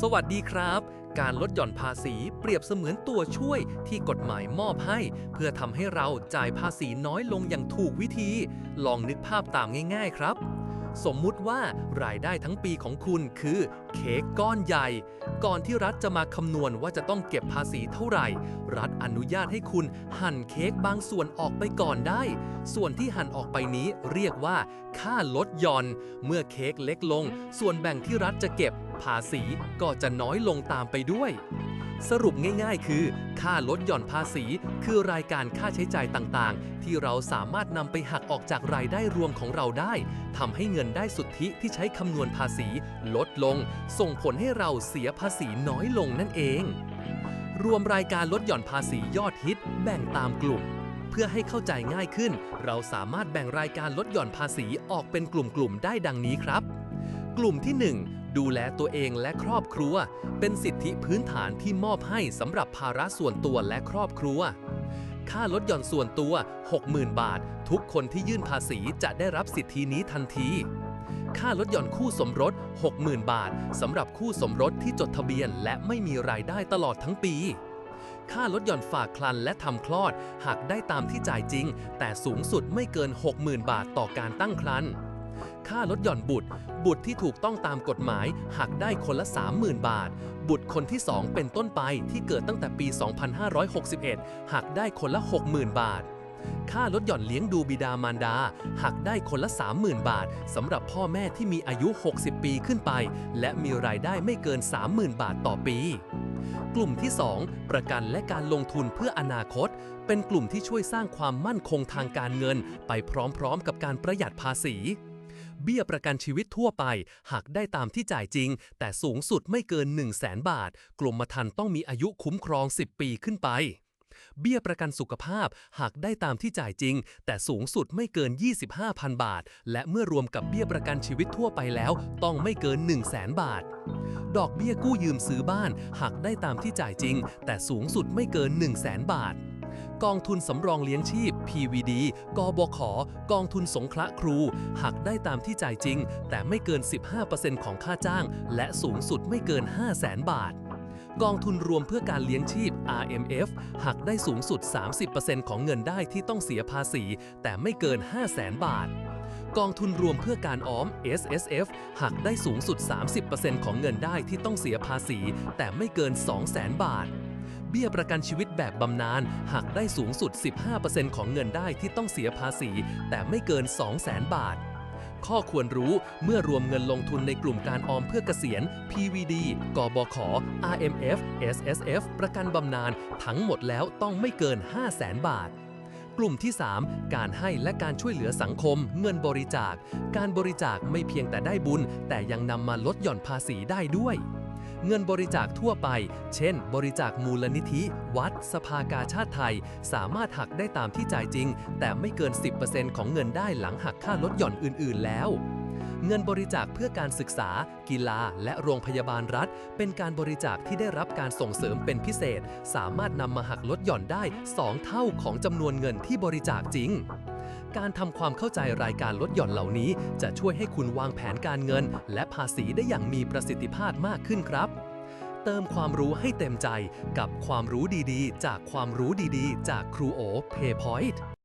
สวัสดีครับ การลดหย่อนภาษีเปรียบเสมือนตัวช่วยที่กฎหมายมอบให้ เพื่อทำให้เราจ่ายภาษีน้อยลงอย่างถูกวิธี ลองนึกภาพตามง่าย ๆ ครับ สมมุติว่ารายได้ทั้งปีของคุณคือเค้กก้อนใหญ่ ก่อนที่รัฐจะมาคำนวณว่าจะต้องเก็บภาษีเท่าไหร่ รัฐอนุญาตให้คุณหั่นเค้กบางส่วนออกไปก่อนได้ ส่วนที่หั่นออกไปนี้เรียกว่า ค่าลดหย่อน เมื่อเค้กเล็กลง ส่วนแบ่งที่รัฐจะเก็บภาษีก็จะน้อยลงตามไปด้วย สรุปง่ายๆ คือ ค่าลดหย่อนภาษี คือรายการค่าใช้จ่ายต่างๆ ที่เราสามารถนำไปหักออกจากรายได้รวมของเราได้ทำให้เงินได้สุทธิที่ใช้คำนวณภาษี ลดลง ส่งผลให้เราเสียภาษีน้อยลงนั่นเอง รวมรายการลดหย่อนภาษียอดฮิต แบ่งตามกลุ่ม เพื่อให้เข้าใจง่ายขึ้น เราสามารถแบ่งรายการลดหย่อนภาษีออกเป็นกลุ่มๆ ได้ดังนี้ครับ กลุ่มที่ 1 ดูแลตัวเองและครอบครัว เป็นสิทธิพื้นฐานที่มอบให้สำหรับภาระส่วนตัวและครอบครัว ค่าลดหย่อนส่วนตัว 60,000 บาท ทุกคนที่ยื่นภาษีจะได้รับสิทธินี้ทันที ค่าลดหย่อนคู่สมรส 60,000 บาทสำหรับคู่สมรสที่จดทะเบียนและไม่มีรายได้ตลอดทั้งปีค่าลดหย่อนฝากคลันและทำคลอด หากได้ตามที่จ่ายจริง แต่สูงสุดไม่เกิน 60,000 บาทต่อการตั้งครรภ์ ค่าลดหย่อนบุตร บุตรที่ถูกต้องตามกฎหมายหักได้คนละ 30,000 บาท บุตรคนที่ 2 เป็นต้นไปที่เกิดตั้งแต่ปี 2561 หักได้คนละ 60,000 บาท ค่าลดหย่อนเลี้ยงดูบิดามารดา หักได้คนละ 30,000 บาทสำหรับพ่อแม่ที่มีอายุ 60 ปีขึ้นไป และมีรายได้ไม่เกิน 30,000 บาทต่อปีกลุ่มที่ 2 ประกันและการลงทุนเพื่ออนาคต เป็นกลุ่มที่ช่วยสร้างความมั่นคงทางการเงิน ไปพร้อมๆกับการประหยัดภาษี เบี้ยประกันชีวิตทั่วไป หักได้ตามที่จ่ายจริง แต่สูงสุดไม่เกิน 1 0 0 0 0แบาทกลุ่มธรรม์ต้องมีอายุคุ้มครอง 10 ปีขึ้นไปเบี้ยประกันสุขภาพหักได้ตามที่จ่ายจริง แต่สูงสุดไม่เกิน 25,000 บาท และเมื่อรวมกับเบี้ยประกันชีวิตทั่วไปแล้ว ต้องไม่เกิน 1 0 0 0 0แบาท ดอกเบี้ยกู้ยืมซื้อบ้าน หักได้ตามที่จ่ายจริง แต่สูงสุดไม่เกิน 1 0 0 0 0แบาท กองทุนสำรองเลี้ยงชีพ PVD กบข กองทุนสงเคราะห์ครู หักได้ตามที่จ่ายจริง แต่ไม่เกิน 15%ของค่าจ้าง และสูงสุดไม่เกิน 5 0 0แสนบาท กองทุนรวมเพื่อการเลี้ยงชีพ RMF หักได้สูงสุด 30%ของเงินได้ที่ต้องเสียภาษี แต่ไม่เกิน 5 0 0แสนบาทกองทุนรวมเพื่อการออม SSF หักได้สูงสุด 30%ของเงินได้ที่ต้องเสียภาษี แต่ไม่เกิน 2 0 0แสนบาท เบี้ยประกันชีวิตแบบบำนาญหักได้สูงสุด 15%ของเงินได้ที่ต้องเสียภาษี แต่ไม่เกิน 2 0 0แสนบาท ข้อควรรู้เมื่อรวมเงินลงทุนในกลุ่มการออมเพื่อเกษียณ PVD กบข RMF SSF ประกันบำนาญทั้งหมดแล้วต้องไม่เกิน 5 0 0แสนบาทกลุ่มที่ 3 การให้และการช่วยเหลือสังคม เงินบริจาค การบริจาคไม่เพียงแต่ได้บุญ แต่ยังนำมาลดหย่อนภาษีได้ด้วย เงินบริจาคทั่วไป เช่น บริจาคมูลนิธิ วัด สภากาชาติไทย สามารถหักได้ตามที่จ่ายจริง แต่ไม่เกิน 10%ของเงินได้หลังหักค่าลดหย่อนอื่น ๆ แล้วเงินบริจาคเพื่อการศึกษา กีฬา และโรงพยาบาลรัฐ เป็นการบริจาคที่ได้รับการส่งเสริมเป็นพิเศษ สามารถนำมาหักลดหย่อนได้ 2 เท่าของจำนวนเงินที่บริจาคจริง การทำความเข้าใจรายการลดหย่อนเหล่านี้ จะช่วยให้คุณวางแผนการเงิน และภาษีได้อย่างมีประสิทธิภาพมากขึ้นครับ เติมความรู้ให้เต็มใจกับความรู้ดีๆ จากความรู้ดีๆ จากครูโอเพย์พอยต์